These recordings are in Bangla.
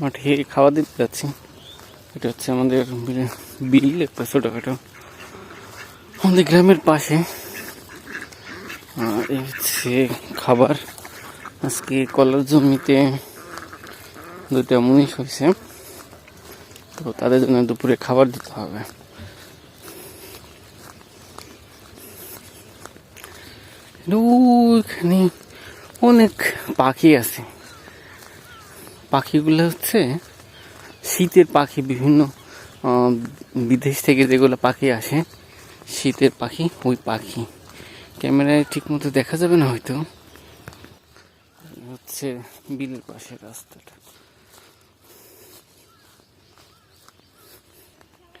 মাঠে খাওয়া দিতে যাচ্ছি। এটা হচ্ছে আমাদের বিল- একটা ছোটোখাটো। আমাদের গ্রামের পাশে এই হচ্ছে খাবার। আজকে কলার জমিতে দুটা মুনিশ হয়েছে। তো তাদের জন্য দুপুরে খাবার দিতে হবে। ওইখানে অনেক পাখি আছে। পাখিগুলো হচ্ছে শীতের পাখি, বিভিন্ন বিদেশ থেকে যেগুলো পাখি আসে, শীতের পাখি, ওই পাখি। ক্যামেরায় ঠিক মতো দেখা যাবে না হয়তো। হচ্ছে বিলের পাশে রাস্তাটা।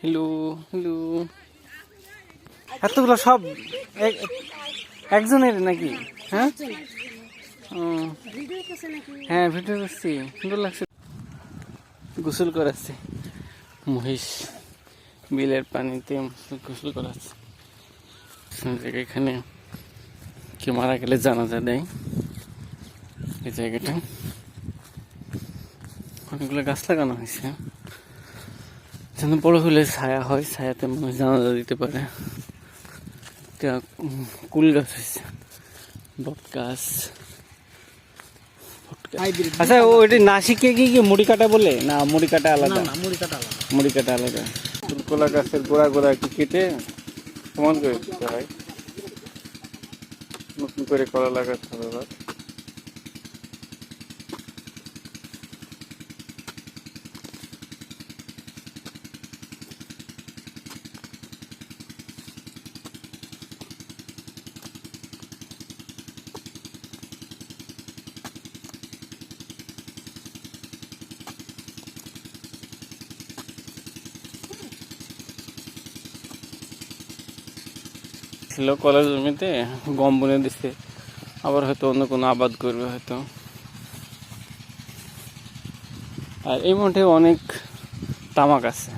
হ্যালো হ্যালো এতগুলো সব এক- একজনের নাকি? হ্যাঁ? হ্যাঁ ভিডিও করছি। সুন্দর লাগছে। গোসল করাচ্ছে। মহিষ বিলের পানিতে গোসল করাচ্ছে। এখানে কে মারা গেলে জানাজা দেয়। এই জায়গাটা। অনেকগুলো গাছ লাগানো হয়েছে। যেন বড় হলে ছায়া হয়, ছায়াতে মানুষ জানাজা দিতে পারে। কুল গাছ হয়েছে। বট গাছ। আচ্ছা ও এটি নাসিকে কি কি মুড়ি কাটা বলে? না মুড়ি কাটা আলাদা? মুড়ি কাটা আলাদা। মুড়ি কাটা আলাদা। কলা গাছের গোড়া গোড়া একটু কেটে সমান করে দিতে হয়। নতুন করে কলা লাগাতে হবে ছিল কলের জমিতে, গম বুনে দিছে। আবার হয়তো অন্য কোনো আবাদ করবে হয়তো। আর এই মাঠে অনেক তামাক আছে।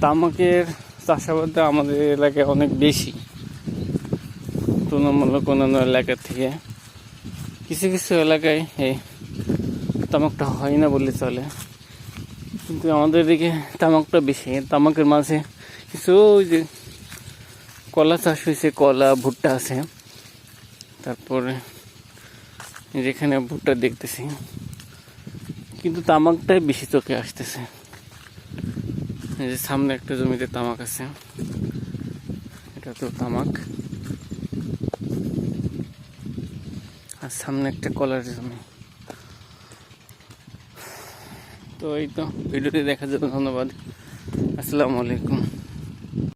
তামাকের চাষাবাদটা আমাদের এলাকায় অনেক বেশি। তুলনামূলক অন্যান্য এলাকার থেকে। কিছু কিছু এলাকায় এই তামাকটা হয় না বললে চলে। কিন্তু আমাদের দিকে তামাকটা বেশি। তামাকের মাঝে কিছু ওই যে কলা চাষ হয়েছে, কলা, ভুট্টা আছে। তারপরে যেখানে ভুট্টা দেখতেছি। কিন্তু তামাকটাই বেশি চোখে আসতেছে। যে সামনে একটা জমিতে তামাক আছে। এটা তো তামাক। আর সামনে একটা কলার জমি। তো এই তো, ভিডিওটি দেখার জন্য ধন্যবাদ। আসসালামু আলাইকুম।